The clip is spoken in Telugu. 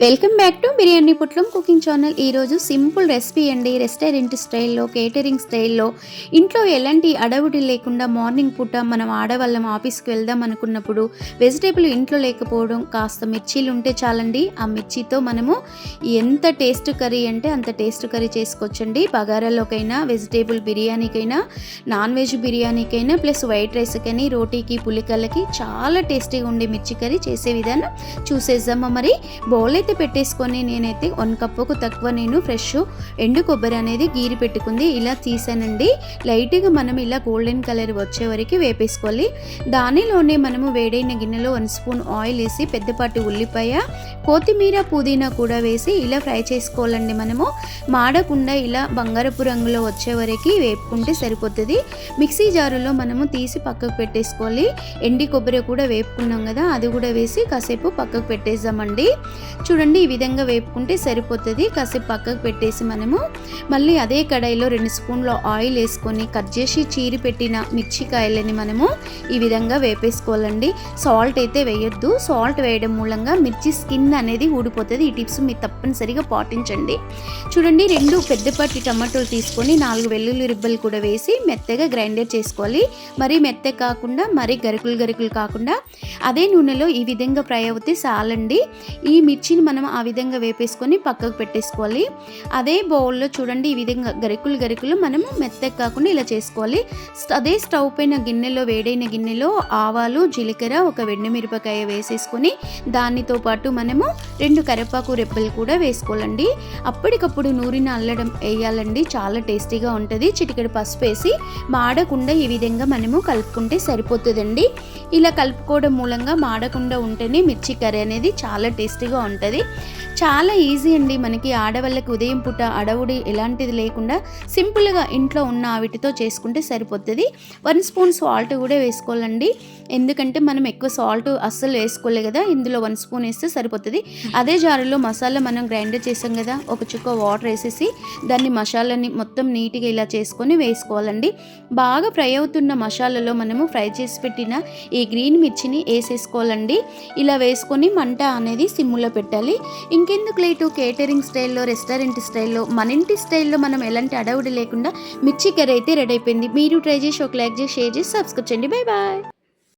వెల్కమ్ బ్యాక్ టు బిర్యానీ పుట్లం కుకింగ్ ఛానల్. ఈరోజు సింపుల్ రెసిపీ అండి. రెస్టారెంట్ స్టైల్లో కేటరింగ్ స్టైల్లో ఇంట్లో ఎలాంటి అడవుడి లేకుండా మార్నింగ్ పూట మనం ఆడవాళ్ళం ఆఫీస్కి వెళ్దాం అనుకున్నప్పుడు వెజిటేబుల్ ఇంట్లో లేకపోవడం కాస్త మిర్చీలు ఉంటే చాలండి. ఆ మిర్చితో మనము ఎంత టేస్ట్ కర్రీ అంటే అంత టేస్ట్ కర్రీ చేసుకోవచ్చండి. బగారాలోకైనా వెజిటేబుల్ బిర్యానీకైనా నాన్ వెజ్ బిర్యానీకైనా ప్లస్ వైట్ రైస్కని రోటీకి పులికలకి చాలా టేస్టీగా ఉండే మిర్చి కర్రీ చేసే విధానం చూసేద్దామా మరి? బౌలే అయితే పెట్టేసుకొని నేనైతే వన్ కప్పుకు తక్కువ నేను ఫ్రెష్ ఎండు కొబ్బరి అనేది గీరి పెట్టుకుంది. ఇలా తీసానండి. లైట్గా మనం ఇలా గోల్డెన్ కలర్ వచ్చే వరకు వేపేసుకోవాలి. దానిలోనే మనము వేడైన గిన్నెలో వన్ స్పూన్ ఆయిల్ వేసి పెద్దపాటి ఉల్లిపాయ కొత్తిమీర పుదీనా కూడా వేసి ఇలా ఫ్రై చేసుకోవాలండి మనము. మాడకుండా ఇలా బంగారపు రంగులో వచ్చే వరకు వేపుకుంటే సరిపోతుంది. మిక్సీ జారులో మనము తీసి పక్కకు పెట్టేసుకోవాలి. ఎండి కొబ్బరి కూడా వేపుకున్నాం కదా అది కూడా వేసి కాసేపు పక్కకు పెట్టేద్దామండి. చూడండి ఈ విధంగా వేపుకుంటే సరిపోతుంది. కాసేపు పక్కకు పెట్టేసి మనము మళ్ళీ అదే కడాయిలో రెండు స్పూన్ల ఆయిల్ వేసుకొని కట్ చేసి చీరి పెట్టిన మిర్చికాయలని మనము ఈ విధంగా వేపేసుకోవాలండి. సాల్ట్ అయితే వేయొద్దు. సాల్ట్ వేయడం మూలంగా మిర్చి స్కిన్ అనేది ఊడిపోతుంది. ఈ టిప్స్ మీరు తప్పనిసరిగా పాటించండి. చూడండి రెండు పెద్దపాటి టమాటోలు తీసుకొని నాలుగు వెల్లుల్లి రిబ్బలు కూడా వేసి మెత్తగా గ్రైండర్ చేసుకోవాలి. మరీ మెత్త కాకుండా మరీ గరుకులు గరుకులు కాకుండా అదే నూనెలో ఈ విధంగా ఫ్రై అవుతే చాలండి. ఈ మిర్చిని మనం ఆ విధంగా వేపేసుకొని పక్కకు పెట్టేసుకోవాలి. అదే బౌల్లో చూడండి ఈ విధంగా గరికులు గరికులు మనము మెత్తగా కాకుండా ఇలా చేసుకోవాలి. అదే స్టవ్ పైన గిన్నెలో వేడైన గిన్నెలో ఆవాలు జీలకర్ర ఒక మిరపకాయ వేసేసుకొని దానితో పాటు మనము రెండు కరివేపాకు రెబ్బలు కూడా వేసుకోవాలండి. అప్పటికప్పుడు నూరిన అల్లడం వేయాలండి. చాలా టేస్టీగా ఉంటుంది. చిటికెడు పసుపు వేసి మాడకుండా ఈ విధంగా మనము కలుపుకుంటే సరిపోతుందండి. ఇలా కలుపుకోవడం మూలంగా మాడకుండా ఉంటేనే మిర్చి కర్రీ అనేది చాలా టేస్టీగా ఉంటుంది. చాలా ఈజీ అండి మనకి ఆడవాళ్ళకి ఉదయం పూట అడవుడి ఎలాంటిది లేకుండా సింపుల్గా ఇంట్లో ఉన్న వీటితో చేసుకుంటే సరిపోతుంది. వన్ స్పూన్ సాల్ట్ కూడా వేసుకోవాలండి. ఎందుకంటే మనం ఎక్కువ సాల్ట్ అస్సలు వేసుకోలే కదా ఇందులో వన్ స్పూన్ వేస్తే సరిపోతుంది. అదే జారులో మసాలా మనం గ్రైండర్ చేసాం కదా ఒక చుక్క వాటర్ వేసేసి దాన్ని మసాలాని మొత్తం నీట్గా ఇలా చేసుకొని వేసుకోవాలండి. బాగా ఫ్రై అవుతున్న మసాలాలో మనము ఫ్రై చేసి పెట్టిన ఈ గ్రీన్ మిర్చిని వేసేసుకోవాలండి. ఇలా వేసుకొని మంట అనేది సిమ్ములో పెట్టాలి. ఇంకెందుకు లేటు కేటరింగ్ స్టైల్లో రెస్టారెంట్ స్టైల్లో మన ఇంటి స్టైల్లో మనం ఎలాంటి అడవుడు లేకుండా మిర్చి కర్రీ అయితే రెడీ అయిపోయింది. మీరు ట్రై చేసి ఒక లైక్ చేసి షేర్ చేసి సబ్స్క్రైబ్ చేయండి. Bye bye